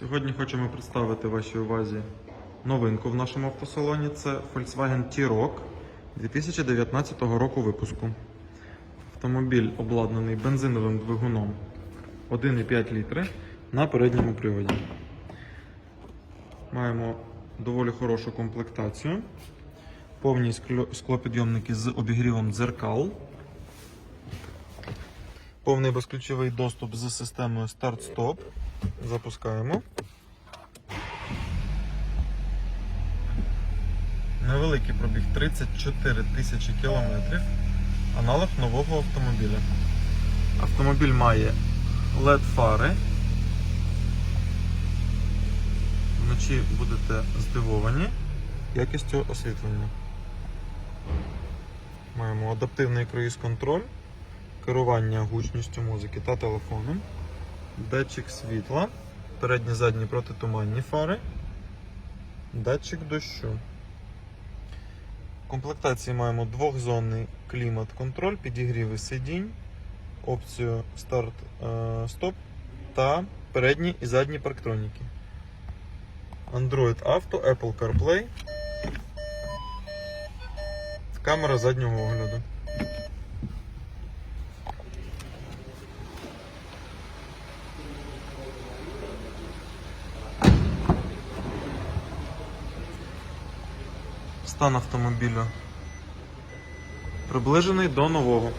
Сьогодні хочемо представити вашій увазі новинку в нашому автосалоні. Це Volkswagen T-Roc 2019 року випуску. Автомобіль обладнаний бензиновим двигуном 1,5 літри на передньому приводі. Маємо доволі хорошу комплектацію. Повні склопідйомники з обігрівом дзеркал. Повний безключовий доступ з системою старт-стоп. Запускаємо. Невеликий пробіг 34 тисячі кілометрів. Аналог нового автомобіля. Автомобіль має LED фари. Вночі будете здивовані якістю освітлення. Маємо адаптивний круїз-контроль, керування гучністю музики та телефоном, датчик світла, передні задні протитуманні фари, датчик дощу. В комплектації маємо двохзонний клімат-контроль, підігріви сидінь, опцію старт-стоп та передні і задні парктроніки. Android Auto, Apple CarPlay, камера заднього огляду. Стан автомобілю приближений до нового.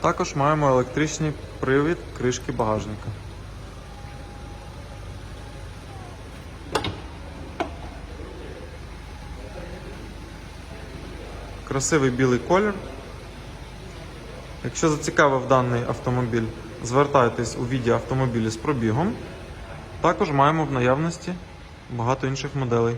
Також маємо електричний привід кришки багажника. Красивий білий колір. Якщо зацікавив даний автомобіль, звертайтесь у віді автомобілі з пробігом. Також маємо в наявності багато інших моделей.